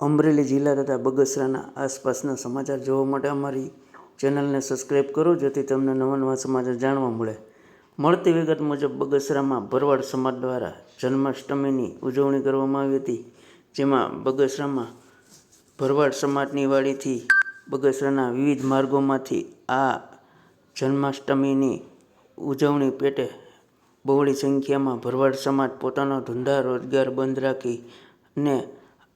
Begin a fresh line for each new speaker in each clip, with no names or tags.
અમરેલી જિલ્લા તથા બગસરાના આસપાસના સમાચાર જોવા માટે અમારી ચેનલને સબસ્ક્રાઈબ કરો, જેથી તમને નવા નવા સમાચાર જાણવા મળે. મળતી વિગત મુજબ બગસરામાં ભરવાડ સમાજ દ્વારા જન્માષ્ટમીની ઉજવણી કરવામાં આવી હતી, જેમાં બગસરામાં ભરવાડ સમાજની વાડીથી બગસરાના વિવિધ માર્ગોમાંથી આ જન્માષ્ટમીની ઉજવણી પેટે બહોળી સંખ્યામાં ભરવાડ સમાજ પોતાનો ધંધા રોજગાર બંધ રાખી ને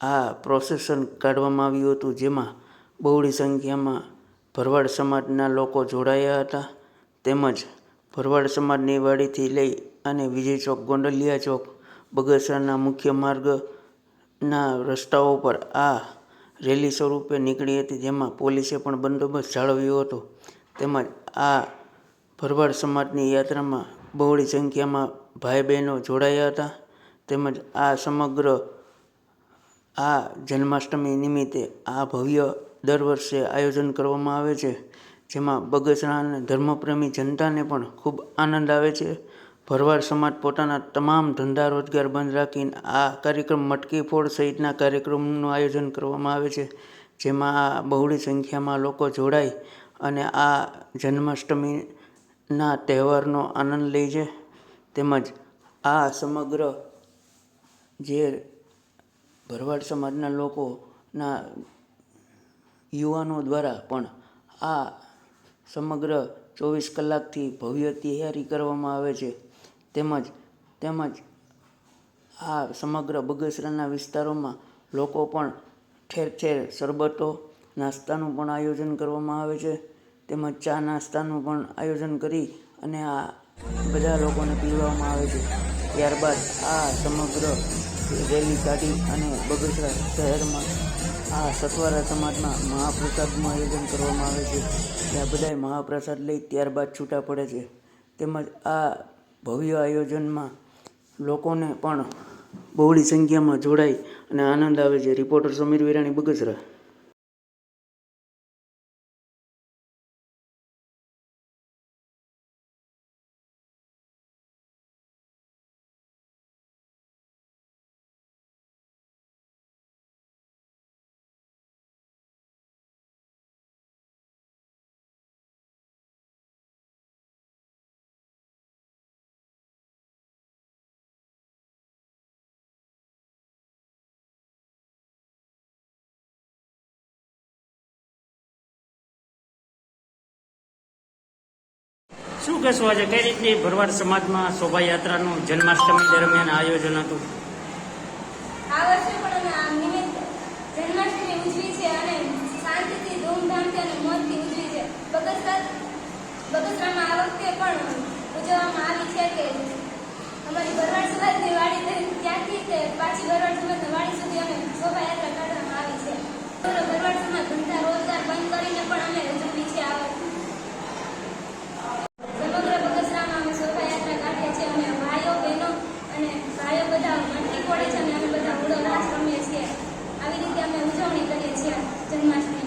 આ પ્રોસેસન કાઢવામાં આવ્યું હતું, જેમાં બહોળી સંખ્યામાં ભરવાડ સમાજના લોકો જોડાયા હતા. તેમજ ભરવાડ સમાજની વાડીથી લઈ અને વિજય ચોક, ગોંડલિયા ચોક, બગસરાના મુખ્ય માર્ગના રસ્તાઓ પર આ રેલી સ્વરૂપે નીકળી હતી, જેમાં પોલીસે પણ બંદોબસ્ત જાળવ્યો હતો. તેમજ આ ભરવાડ સમાજની યાત્રામાં બહોળી સંખ્યામાં ભાઈ બહેનો જોડાયા હતા. તેમજ આ સમગ્ર આ જન્માષ્ટમી નિમિત્તે આ ભવ્ય દર વર્ષે આયોજન કરવામાં આવે છે, જેમાં બગસરા અને ધર્મપ્રેમી જનતાને પણ ખૂબ આનંદ આવે છે. ભરવાડ સમાજ પોતાના તમામ ધંધા રોજગાર બંધ રાખીને આ કાર્યક્રમ મટકી ફોડ સહિતના કાર્યક્રમનું આયોજન કરવામાં આવે છે, જેમાં આ બહોળી સંખ્યામાં લોકો જોડાય અને આ જન્માષ્ટમીના તહેવારનો આનંદ લે છે. તેમજ આ સમગ્ર જે ભરવાડ સમાજના લોકોના યુવાનો દ્વારા પણ આ સમગ્ર ચોવીસ કલાકથી ભવ્ય તૈયારી કરવામાં આવે છે. તેમજ તેમજ આ સમગ્ર બગસરાના વિસ્તારોમાં લોકો પણ ઠેર ઠેર શરબતો, નાસ્તાનું પણ આયોજન કરવામાં આવે છે. તેમજ ચા નાસ્તાનું પણ આયોજન કરી અને આ બધા લોકોને પીવડાવવામાં આવે છે. ત્યારબાદ આ સમગ્ર રેલી કાઢી અને બગસરા શહેરમાં આ સતવારા સમાજના મહાપ્રસાદનું આયોજન કરવામાં આવે છે. ત્યાં બધાય મહાપ્રસાદ લઈ ત્યારબાદ છૂટા પડે છે. તેમજ આ ભવ્ય આયોજનમાં લોકોને પણ બહોળી સંખ્યામાં જોડાઈ અને આનંદ આવે છે. રિપોર્ટર સમીર વિરાણી, બગસરા.
શું કહેશો આજે? કઈ રીતની ભરવાડ સમાજમાં શોભાયાત્રાનું જન્માષ્ટમી દરમિયાન આયોજન હતું?
પણ અને શાંતિથી ધૂમધામથી અને મોજથી ઉજવી છે. બગસરા વખતે પણ ઉજવવામાં આવી છે કે અમારી ભરવાડ સમાજની વાડી ત્યાંથી પાછી ભરવાડ સમાજની બધા ભણતી કોડે છે અને અમે બધા ઉડો રાસ રમીએ છીએ. આવી રીતે અમે ઉજવણી કરીએ છીએ જન્માષ્ટમી